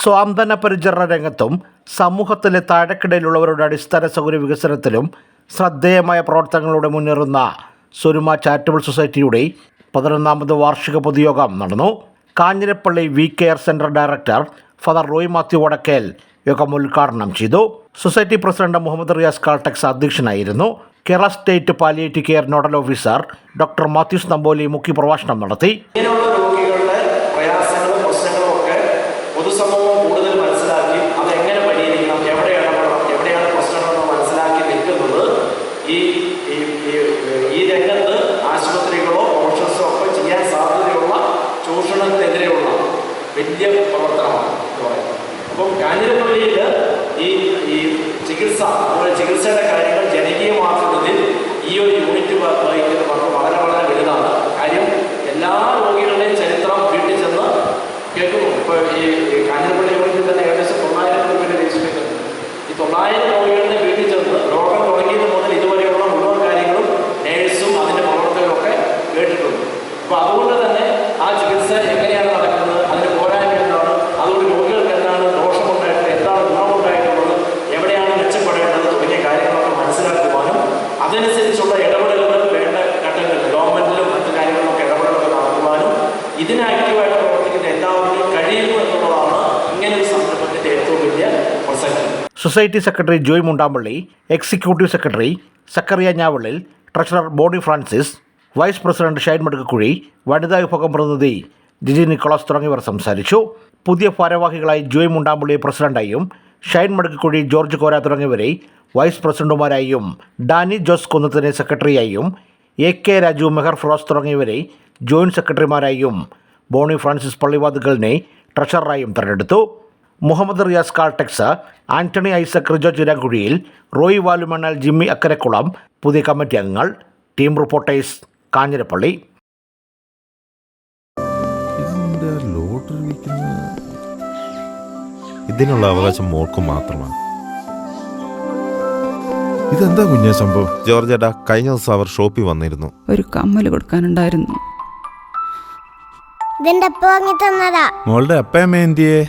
സ്വാന്തന പരിചരണ രംഗത്തും സമൂഹത്തിലെ താഴെക്കിടയിലുള്ളവരുടെ അടിസ്ഥാന സൗകര്യ വികസനത്തിലും ശ്രദ്ധേയമായ പ്രവർത്തനങ്ങളോടെ മുന്നേറുന്ന സുരുമ ചാരിറ്റബിൾ സൊസൈറ്റിയുടെ പതിനൊന്നാമത് വാർഷിക പൊതുയോഗം നടന്നു. Kanjirappally we care centre director father Roy Mathew Vadakkel യോഗം ഉദ്ഘാടനം ചെയ്തു. Society president Muhammad Riyas Caltex അധ്യക്ഷനായിരുന്നു. Kerala state palliative care nodal officer doctor Mathews Nampoly മുഖ്യപ്രഭാഷണം നടത്തി. പൊതുസമൂഹം ഈ രംഗത്ത് ആശുപത്രികളോ പ്രൊഫഷൻസോ ഒക്കെ ചെയ്യാൻ സാധ്യതയുള്ള ചൂഷണത്തിനെതിരെയുള്ള വലിയ പ്രവർത്തനമാണ് എന്ന് പറയുന്നത്. അപ്പം ഈ ഈ ചികിത്സ ചികിത്സയുടെ കാര്യങ്ങൾ ജനകീയമാക്കുന്നതിൽ ഈ ഒരു യൂണിറ്റ് വഹിക്കുന്ന പങ്ക് വളരെ വളരെ വലുതാണ്. കാര്യം എല്ലാ രോഗികളുടെയും ചരിത്രം വീട്ടിൽ ചെന്ന് കേൾക്കുന്നു ഇപ്പോൾ ഈ കാഞ്ഞിരപ്പള്ളി യൂണിറ്റിൽ തന്നെ ഏകദേശം തൊള്ളായിരം രൂപയുടെ രജിസ്റ്റർ ഈ തൊള്ളായിരം രോഗികളുടെ അപ്പോൾ അതുകൊണ്ട് തന്നെ ആ ചികിത്സ എങ്ങനെയാണ് നടക്കുന്നത്? അതിന് പോരായ്മ എന്താണ്? അതുകൊണ്ട് രോഗികൾക്ക് എന്താണ് ദോഷമുണ്ടായിട്ട് എന്താണ് ഗുണമുണ്ടായിട്ടുള്ളത്? എവിടെയാണ് മെച്ചപ്പെടേണ്ടത്? തുടങ്ങിയ കാര്യങ്ങളൊക്കെ മനസ്സിലാക്കുവാനും അതനുസരിച്ചുള്ള ഇടപെടലുകൾ വേണ്ട ഘട്ടങ്ങൾ ഗവൺമെന്റിലും മറ്റു കാര്യങ്ങളിലൊക്കെ ഇടപെടലുകൾ നടത്തുവാനും ഇതിനാക്റ്റീവായിട്ട് പ്രവർത്തിക്കുന്ന എല്ലാവർക്കും കഴിയുന്നു എന്നുള്ളതാണ് ഇങ്ങനെ ഒരു സംരംഭത്തിന്റെ ഏറ്റവും വലിയ പ്രസക്തി. Society secretary Joy Mundampally executive secretary Zacharia Njavallil treasurer Boney Francis vice president Shine Madukkuzhy വനിതാ വിഭാഗം പ്രതിനിധി ജിജി നിക്കോളാസ് തുടങ്ങിയവർ സംസാരിച്ചു. പുതിയ ഭാരവാഹികളായി ജോയ് മുണ്ടാമ്പുള്ളി പ്രസിഡന്റായും ഷൈൻ മടുക്കുഴി ജോർജ് കോര തുടങ്ങിയവരെ വൈസ് പ്രസിഡന്റുമാരായും ഡാനി ജോസ് കുന്നത്തിനെ സെക്രട്ടറിയായും എ കെ രാജു മെഹർ ഫിറോസ് തുടങ്ങിയവരെ ജോയിന്റ് സെക്രട്ടറിമാരായും ബോണി ഫ്രാൻസിസ് പള്ളിവാതുകളിനെ ട്രഷററായും തെരഞ്ഞെടുത്തു. മുഹമ്മദ് റിയാസ് കാർട്ടെക്സ് ആന്റണി ഐസക് റിജോ ചിരാങ്കുഴിയിൽ റോയ് വാലുമണൽ ജിമ്മി അക്കരക്കുളം പുതിയ കമ്മിറ്റി അംഗങ്ങൾ. Team reporters Kanjirappally. ഇതിനുള്ള അവകാശം മോൾക്ക് മാത്രമാണ്. ഇതെന്താ കുഞ്ഞേ സംഭവം? ജോർജ് ഏട്ടാ കഴിഞ്ഞ ദിവസം അവർ ഷോപ്പിൽ വന്നിരുന്നു. ഒരു കമ്മൽ കൊടുക്കാനുണ്ടായിരുന്നു. ഇതിന്റെ അപ്പ വാങ്ങി തന്നതാ മോളുടെ അപ്പയമ്മ എന്തിയേ?